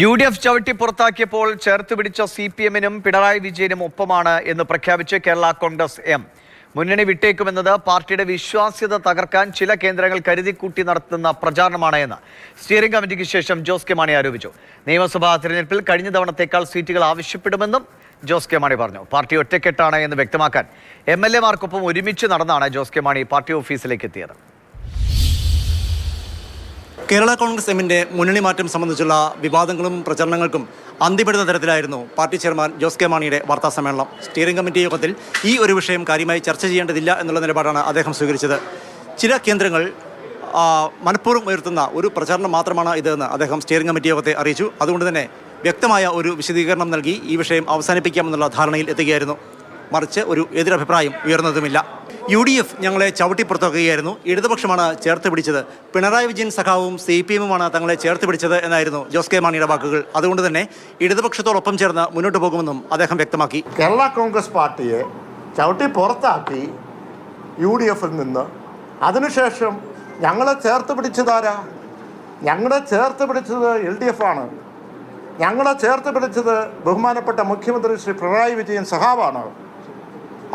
U D F ചവിട്ടി പുറത്താക്കിയപ്പോൾ ചേർത്ത് പിടിച്ച സി പി എമ്മിനും പിണറായി വിജയനും ഒപ്പമാണ് എന്ന് പ്രഖ്യാപിച്ച് കേരള കോൺഗ്രസ് എം. മുന്നണി വിട്ടേക്കുമെന്നത് പാർട്ടിയുടെ വിശ്വാസ്യത തകർക്കാൻ ചില കേന്ദ്രങ്ങൾ കരുതിക്കൂട്ടി നടത്തുന്ന പ്രചാരണമാണ് എന്ന്. സ്റ്റിയറിംഗ് കമ്മിറ്റിക്ക് ശേഷം ജോസ് കെ മാണി ആരോപിച്ചു. നിയമസഭാ തിരഞ്ഞെടുപ്പിൽ കഴിഞ്ഞ തവണത്തേക്കാൾ സീറ്റുകൾ ആവശ്യപ്പെടുമെന്നും ജോസ് കെ മാണി പറഞ്ഞു. പാർട്ടി ഒറ്റക്കെട്ടാണ് എന്ന് വ്യക്തമാക്കാൻ എം എൽ എമാർക്കൊപ്പം ഒരുമിച്ച് നടന്നാണ് ജോസ് കെ മാണി പാർട്ടി ഓഫീസിലേക്ക് എത്തിയത്. കേരള കോൺഗ്രസ് എമ്മിന്റെ മുന്നണി മാറ്റം സംബന്ധിച്ചുള്ള വിവാദങ്ങളും പ്രചരണങ്ങൾക്കും അന്തിപ്പെടുന്ന തരത്തിലായിരുന്നു പാർട്ടി ചെയർമാൻ ജോസ് കെ മാണിയുടെ വാർത്താ സമ്മേളനം. സ്റ്റിയറിംഗ് കമ്മിറ്റി യോഗത്തിൽ ഈ ഒരു വിഷയം കാര്യമായി ചർച്ച ചെയ്യേണ്ടതില്ല എന്നുള്ള നിലപാടാണ് അദ്ദേഹം സ്വീകരിച്ചത്. ചില കേന്ദ്രങ്ങൾ മനഃപൂർവം ഉയർത്തുന്ന ഒരു പ്രചാരണം മാത്രമാണ് ഇതെന്ന് അദ്ദേഹം സ്റ്റിയറിംഗ് കമ്മിറ്റി യോഗത്തെ അറിയിച്ചു. അതുകൊണ്ട് തന്നെ വ്യക്തമായ ഒരു വിശദീകരണം നൽകി ഈ വിഷയം അവസാനിപ്പിക്കാമെന്നുള്ള ധാരണയിൽ എത്തുകയായിരുന്നു. മറിച്ച് ഒരു എതിരഭിപ്രായം ഉയർന്നതുമില്ല. യു ഡി എഫ് ഞങ്ങളെ ചവിട്ടി പുറത്താക്കുകയായിരുന്നു. ഇടതുപക്ഷമാണ് ചേർത്ത് പിടിച്ചത്. പിണറായി വിജയൻ സഖാവും സി പി എമ്മുമാണ് തങ്ങളെ ചേർത്ത് പിടിച്ചത് എന്നായിരുന്നു ജോസ് കെ മാണിയുടെ വാക്കുകൾ. അതുകൊണ്ട് തന്നെ ഇടതുപക്ഷത്തോടൊപ്പം ചേർന്ന് മുന്നോട്ട് പോകുമെന്നും അദ്ദേഹം വ്യക്തമാക്കി. കേരള കോൺഗ്രസ് പാർട്ടിയെ ചവിട്ടി പുറത്താക്കി യു ഡി എഫിൽ നിന്ന്. അതിനുശേഷം ഞങ്ങളെ ചേർത്ത് പിടിച്ചതാരാ? ഞങ്ങളെ ചേർത്ത് പിടിച്ചത് എൽ ഡി എഫ് ആണ് ഞങ്ങളെ ചേർത്ത് പിടിച്ചത് ബഹുമാനപ്പെട്ട മുഖ്യമന്ത്രി ശ്രീ പിണറായി വിജയൻ സഹാവാണ്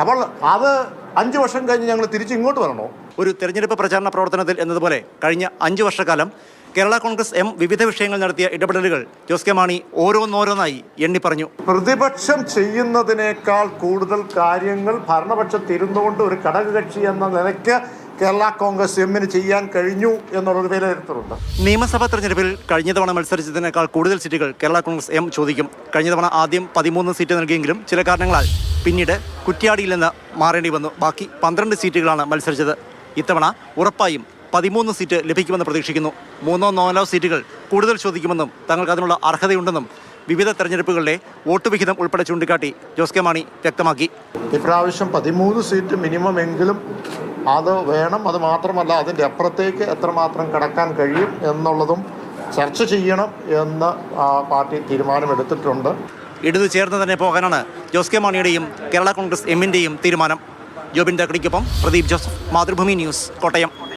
അപ്പോൾ അത് അഞ്ച് വർഷം കഴിഞ്ഞ് ഞങ്ങൾ തിരിച്ചു ഇങ്ങോട്ട് വരണോ? ഒരു തെരഞ്ഞെടുപ്പ് പ്രചാരണ പ്രവർത്തനത്തിൽ എന്നതുപോലെ കഴിഞ്ഞ അഞ്ച് വർഷക്കാലം കേരള കോൺഗ്രസ് എം വിവിധ വിഷയങ്ങൾ നടത്തിയ ഇടപെടലുകൾ ജോസ് കെ മാണി ഓരോന്നോരോന്നായി എണ്ണി പറഞ്ഞു. പ്രതിപക്ഷം ചെയ്യുന്നതിനേക്കാൾ കൂടുതൽ കാര്യങ്ങൾ ഭരണപക്ഷത്തിരുന്നുകൊണ്ട് ഒരു ഘടകകക്ഷി എന്ന നിലയ്ക്ക് കേരള കോൺഗ്രസ് എമ്മിന് ചെയ്യാൻ കഴിഞ്ഞു എന്നുള്ളൊരു വിലയിരുത്തലുണ്ട്. നിയമസഭാ തെരഞ്ഞെടുപ്പിൽ കഴിഞ്ഞ തവണ മത്സരിച്ചതിനേക്കാൾ കൂടുതൽ സീറ്റുകൾ കേരള കോൺഗ്രസ് എം ചോദിക്കും. കഴിഞ്ഞ തവണ ആദ്യം പതിമൂന്ന് സീറ്റ് നൽകിയെങ്കിലും ചില കാരണങ്ങളാൽ പിന്നീട് കുറ്റ്യാടിയിൽ നിന്ന് മാറേണ്ടി വന്നു. ബാക്കി പന്ത്രണ്ട് സീറ്റുകളാണ് മത്സരിച്ചത്. ഇത്തവണ ഉറപ്പായും പതിമൂന്ന് സീറ്റ് ലഭിക്കുമെന്ന് പ്രതീക്ഷിക്കുന്നു. മൂന്നോ നാലോ സീറ്റുകൾ കൂടുതൽ ചോദിക്കുമെന്നും തങ്ങൾക്ക് അതിനുള്ള അർഹതയുണ്ടെന്നും വിവിധ തെരഞ്ഞെടുപ്പുകളിലെ വോട്ട് വിഹിതം ഉൾപ്പെടെ ചൂണ്ടിക്കാട്ടി ജോസ് കെ മാണി വ്യക്തമാക്കി. ഇപ്രാവശ്യം പതിമൂന്ന് സീറ്റ് മിനിമം എങ്കിലും അത് വേണം. അത് മാത്രമല്ല അതിന്റെ അപ്പുറത്തേക്ക് എത്രമാത്രം കടക്കാൻ കഴിയും എന്നുള്ളതും ചർച്ച ചെയ്യണം എന്ന് പാർട്ടി തീരുമാനമെടുത്തിട്ടുണ്ട്. ഇടതു ചേർന്ന് തന്നെ പോകാനാണ് ജോസ് കെ മാണിയുടെയും കേരള കോൺഗ്രസ് എമ്മിന്റെയും തീരുമാനം. ജോബിൻ തക്കടിക്കൊപ്പം പ്രദീപ് ജോസഫ് മാതൃഭൂമി ന്യൂസ് കോട്ടയം.